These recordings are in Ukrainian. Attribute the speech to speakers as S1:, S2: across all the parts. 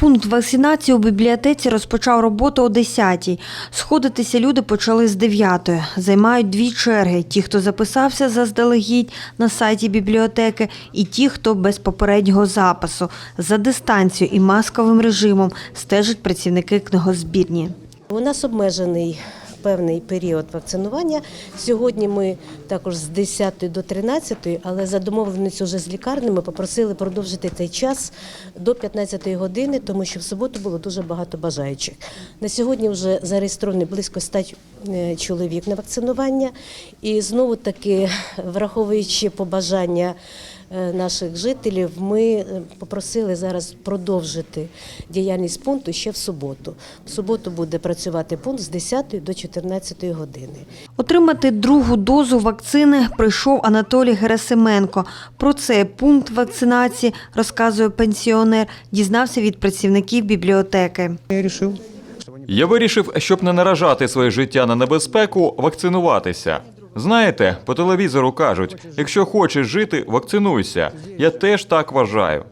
S1: Пункт вакцинації у бібліотеці розпочав роботу о 10-й. Сходитися люди почали з 9-ї. Займають дві черги: ті, хто записався заздалегідь на сайті бібліотеки, і ті, хто без попереднього запису. За дистанцією і масковим режимом стежать працівники книгозбірні.
S2: У нас обмежений певний період вакцинування. Сьогодні ми також з 10 до 13, але за домовленістю вже з лікарнями попросили продовжити цей час до 15 години, тому що в суботу було дуже багато бажаючих. На сьогодні вже зареєстровано близько 100 е, чоловік на вакцинування. І знову таки, враховуючи побажання е, наших жителів, ми е, попросили зараз продовжити діяльність пункту ще в суботу. В суботу буде працювати пункт з 10 до 14 години.
S1: Отримати другу дозу вакцини прийшов Анатолій Герасименко. Про цей пункт вакцинації, розказує пенсіонер, дізнався від працівників бібліотеки.
S3: Я решил,
S4: Я вирішив, щоб не наражати своє життя на небезпеку, вакцинуватися. Знаєте, по телевізору кажуть: якщо хочеш жити, вакцинуйся. Я теж так вважаю.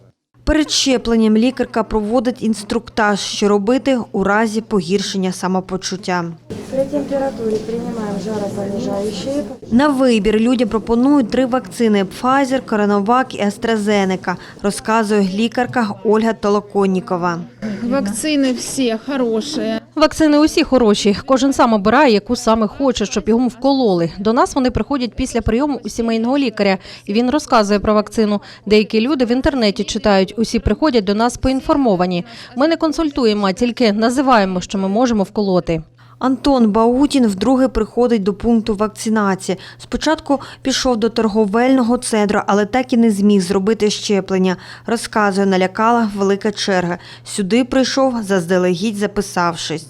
S1: Перед щепленням лікарка проводить інструктаж, що робити у разі погіршення самопочуття.
S5: При температуре принимаем жаропонижающие.
S1: На вибір людям пропонують три вакцини – Pfizer, Коронавак і AstraZeneca, розказує лікарка Ольга Толоконнікова.
S6: Вакцины все хорошие.
S7: Вакцини усі хороші. Кожен сам обирає, яку саме хоче, щоб йому вкололи. До нас вони приходять після прийому у сімейного лікаря, і він розказує про вакцину. Деякі люди в інтернеті читають. Усі приходять до нас поінформовані. Ми не консультуємо, а тільки називаємо, що ми можемо вколоти.
S1: Антон Баутін вдруге приходить до пункту вакцинації. Спочатку пішов до торговельного центру, але так і не зміг зробити щеплення. Розказує, налякала велика черга. Сюди прийшов, заздалегідь записавшись.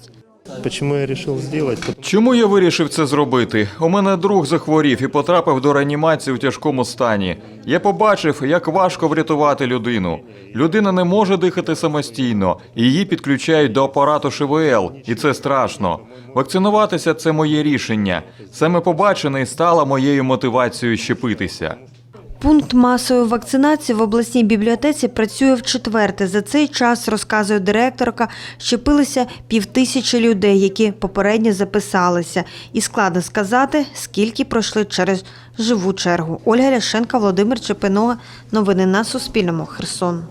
S3: Почему я решил сделать?
S4: Чому я вирішив це зробити? У мене друг захворів і потрапив до реанімації у тяжкому стані. Я побачив, як важко врятувати людину. Людина не може дихати самостійно, її підключають до апарату ШВЛ, і це страшно. Вакцинуватися це моє рішення. Саме побачене і стало моєю мотивацією щепитися.
S1: Пункт масової вакцинації в обласній бібліотеці працює в четверте. За цей час, розказує директорка, щепилися півтисячі людей, які попередньо записалися. І складно сказати, скільки пройшли через живу чергу. Ольга Ляшенка, Володимир Чепинога. Новини на Суспільному. Херсон.